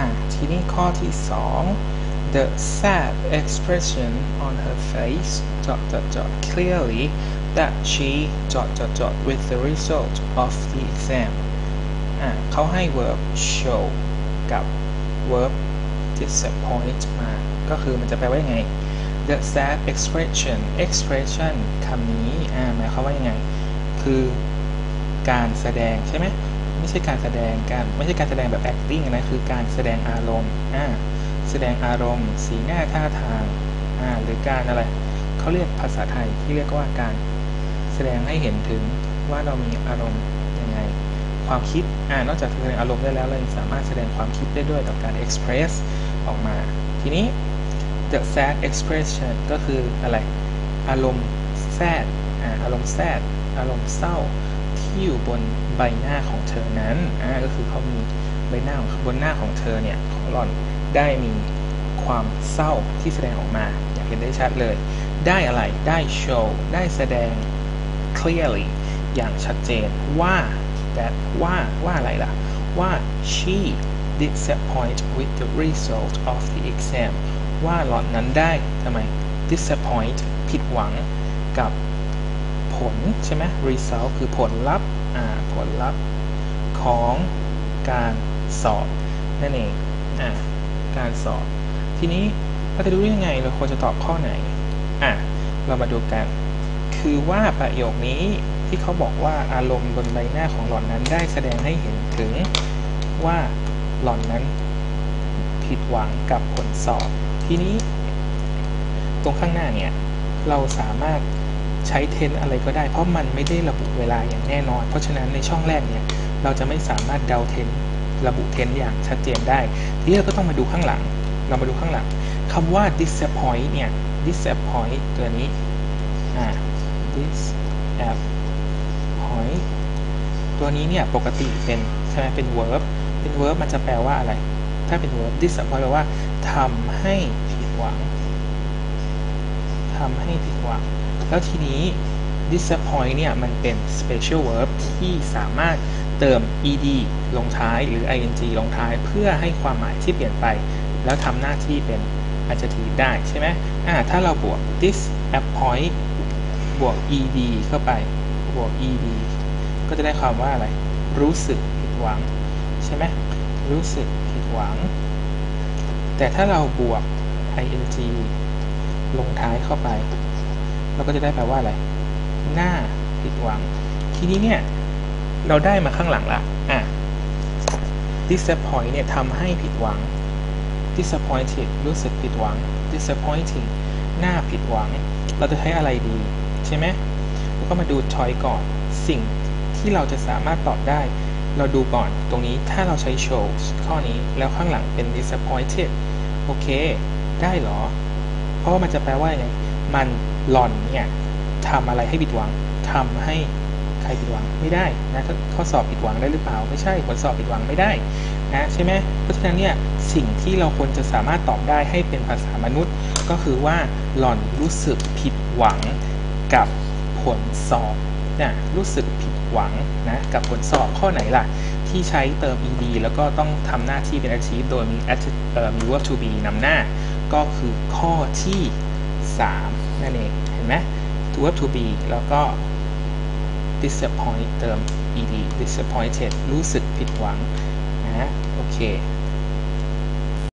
อ่ะทีนี้ข้อที่ 2 the sad expression on her face dot dot dot clearly that she dot dot dot with the result of the exam อ่ะเขาให้ verb show กับ verb disappoint มา ก็คือมันจะแปลว่ายังไง the sad expression expression คำนี้อ่าหมายความว่ายังไง คือการแสดงใช่ไหม ไม่ใช่การแสดงการไม่ใช่การแสดงแบบ acting นะคือการแสดงอารมณ์อ่าแสดงอารมณ์ สีหน้าท่าทางอ่าหรือการอะไรเขาเรียกภาษาไทยที่เรียกว่าการแสดงให้เห็นถึงว่าเรามีอารมณ์ยังไง ความคิดอ่านอกจากแสดงอารมณ์ได้แล้วเรายังสามารถแสดงความคิดได้ด้วยกับการ express ออกมา ทีนี้ the sad expression ก็คืออะไร อารมณ์ sad อ่ารมณ์ sad อารมณ์เศร้า ที่อยู่บนใบหน้าของเธอนั้นอ่าก็คือเขามีใบหน้าของบนหน้าของเธอเนี่ยของหล่อนได้มีความเศร้าที่แสดงออกมา อยากเห็นได้ชัดเลย ได้อะไรได้ show ได้แสดง clearly อย่างชัดเจนว่า that ว่าว่าอะไรล่ะ ว่า she disappoint with the result of the exam ว่าหล่อนนั้นได้ทำไม disappoint ผิดหวังกับ ลใช่ไหม result คือผลลัพธ์อ่าผลลัพธ์ของการสอบนั่นเองอ่าการสอบ ทีนี้เราจะดูยังไงเราควรจะตอบข้อไหนอะเรามาดูกัน คือว่าประโยคนี้ที่เขาบอกว่าอารมณ์บนใบหน้าของหล่อนนั้นได้แสดงให้เห็นถึงว่าหล่อนนั้นผิดหวังกับผลสอบ ทีนี้ ตรงข้างหน้าเนี่ย เราสามารถ ใช้เทนอะไรก็ได้ เพราะมันไม่ได้ระบุเวลาอย่างแน่นอน เพราะฉะนั้นในช่องแรกเนี่ยเราจะไม่สามารถเดาเทนระบุเทนอย่างชัดเจนได้ ทีนี้เราก็ต้องมาดูข้างหลัง เรามาดูข้างหลังคำว่า disappoint เนี่ย disappoint ตัวนี้อ่า disappoint ตัวนี้เนี่ยปกติเป็นใช่ไหมเป็น verb เป็น verb มันจะแปลว่าอะไร ถ้าเป็น verb disappoint แปลว่าทำให้ผิดหวังทำให้ผิดหวัง แล้วทีนี้ disappoint เนี่ยมันเป็น special verb ที่สามารถเติม ed ลงท้ายหรือ ing ลงท้ายเพื่อให้ความหมายที่เปลี่ยนไป แล้วทำหน้าที่เป็น adjective ได้ใช่ไหมอ่าถ้าเราบวก disappoint บวก ed เข้าไป บวก ed ก็จะได้ความว่าอะไร รู้สึกผิดหวัง ใช่ไหมรู้สึกผิดหวัง แต่ถ้าเราบวก ing ลงท้ายเข้าไป เราก็จะได้แปลว่าอะไรหน้าผิดหวัง ทีนี้เนี่ย เราได้มาข้างหลังละอะ disappoint เนี่ยทำให้ผิดหวัง disappointed รู้สึกผิดหวัง disappointing หน้าผิดหวัง เราจะใช้อะไรดี ใช่ไหมแล้วก็มาดู choice ก่อน สิ่งที่เราจะสามารถตอบได้ เราดูก่อนตรงนี้ถ้าเราใช้ show ข้อนี้แล้วข้างหลังเป็น disappointed โอเค ได้เหรอ เพราะว่ามันจะแปลว่าไง มันหลอนเนี่ยทำอะไรให้ผิดหวังทำให้ใครผิดหวังไม่ได้นะข้อสอบผิดหวังได้หรือเปล่า ไม่ใช่ผลสอบผิดหวังไม่ได้นะใช่ไหมเพราะฉะนั้นเนี่ยสิ่งที่เราควรจะสามารถตอบได้ให้เป็นภาษามนุษย์ ก็คือว่าหล่อนรู้สึกผิดหวังกับผลสอบนะรู้สึกผิดหวังนะกับผลสอบข้อไหนล่ะ ที่ใช้เติม ed แล้วก็ต้องทำหน้าที่เป็น achieve โดยมีมี verb to be นำหน้า ก็คือข้อที่ 3 นั่นเอง เห็นไหม verb to be แล้วก็ disappoint เติม ed disappointed รู้สึกผิดหวังนะโอเค